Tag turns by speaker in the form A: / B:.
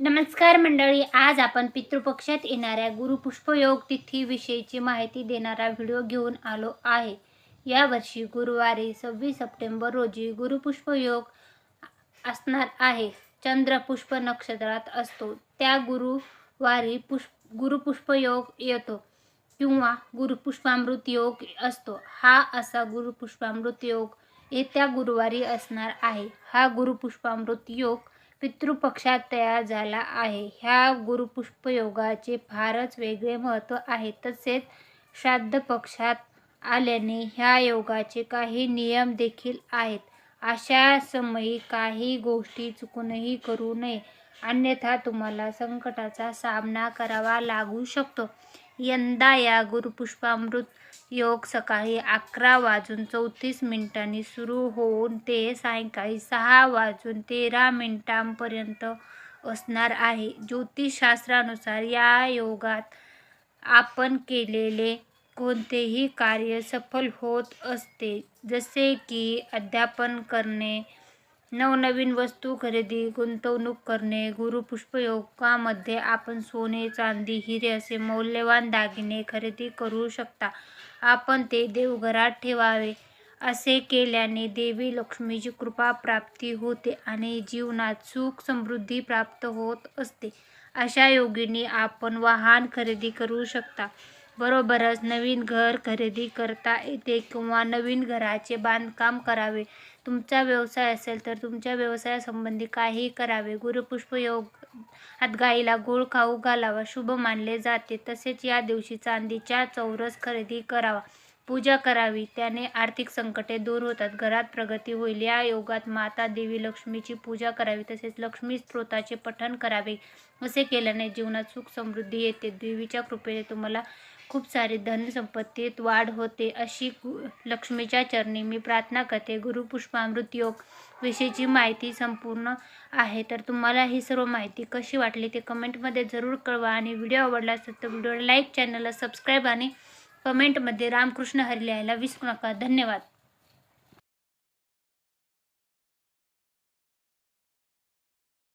A: नमस्कार मंडळी आज आपण पितृपक्षात येणाऱ्या गुरुपुष्पयोग तिथीविषयीची माहिती देणारा व्हिडिओ घेऊन आलो आहे. यावर्षी गुरुवारी सव्वीस सप्टेंबर रोजी गुरुपुष्पयोग असणार आहे. चंद्र पुष्प नक्षत्रात असतो. त्या गुरुवारी पुष्प गुरुपुष्पयोग येतो किंवा गुरुपुष्पामृत योग असतो. हा असा गुरुपुष्पामृत योग येत्या गुरुवारी असणार आहे. हा गुरुपुष्पामृत योग पितृपक्षात तयार झाला आहे. ह्या गुरुपुष्पयोगाचे फारच वेगळे महत्त्व आहे. तसेच श्राद्ध पक्षात आल्याने ह्या योगाचे काही नियम देखील आहेत. अशा समयी काही गोष्टी चुकूनही करू नये. अन्यथा तुम्हाला संकटाचा सामना करावा लागू शकतो. यंदा या गुरुपुष्पामृत योग सकाळी अकरा वाजून चौतीस मिनिटांनी सुरू होऊन ते सायंकाळी सहा वाजून तेरा मिनिटांपर्यंत असणार आहे. ज्योतिषशास्त्रानुसार या योगात आपण केलेले कोणतेही कार्य सफल होत असते. जसे की अध्यापन करणे नवनवीन वस्तू खरेदी गुंतवणूक करणे गुरुपुष्पयोगामध्ये आपण सोने चांदी हिरे असे मौल्यवान दागिने खरेदी करू शकता. आपण ते देवघरात ठेवावे. असे केल्याने देवी लक्ष्मीची कृपा प्राप्ती होते आणि जीवनात सुख समृद्धी प्राप्त होत असते. अशा योगिनी आपण वाहन खरेदी करू शकता. बरोबरच नवीन घर खरेदी करता येते किंवा नवीन घराचे बांधकाम करावे. तुमचा व्यवसाय असेल तर तुमच्या व्यवसायासंबंधी काहीही करावे. गुरुपुष्प योग हात गाईला गोळ खाऊ घालावा. शुभ मानले जाते. तसेच या दिवशी चांदीच्या चौरस खरेदी करावा. पूजा करावी. त्याने आर्थिक संकटे दूर होतात. घरात प्रगती होईल. या योगात माता देवी लक्ष्मीची पूजा करावी. तसेच लक्ष्मी स्तोत्राचे पठण करावे. असे केल्याने जीवनात सुख समृद्धी येते. देवीच्या कृपेने तुम्हाला खूप सारी धनसंपत्तीत वाढ होते. अशी लक्ष्मीच्या चरणी मी प्रार्थना करते. गुरुपुष्पामृत योग विषयीची माहिती संपूर्ण आहे. तर तुम्हाला ही सर्व माहिती कशी वाटली ते कमेंटमध्ये जरूर कळवा. आणि व्हिडिओ आवडला असेल तर व्हिडिओला लाईक चॅनलला सबस्क्राईब आणि कमेंटमध्ये रामकृष्ण हरी लिहायला विसरू नका. धन्यवाद.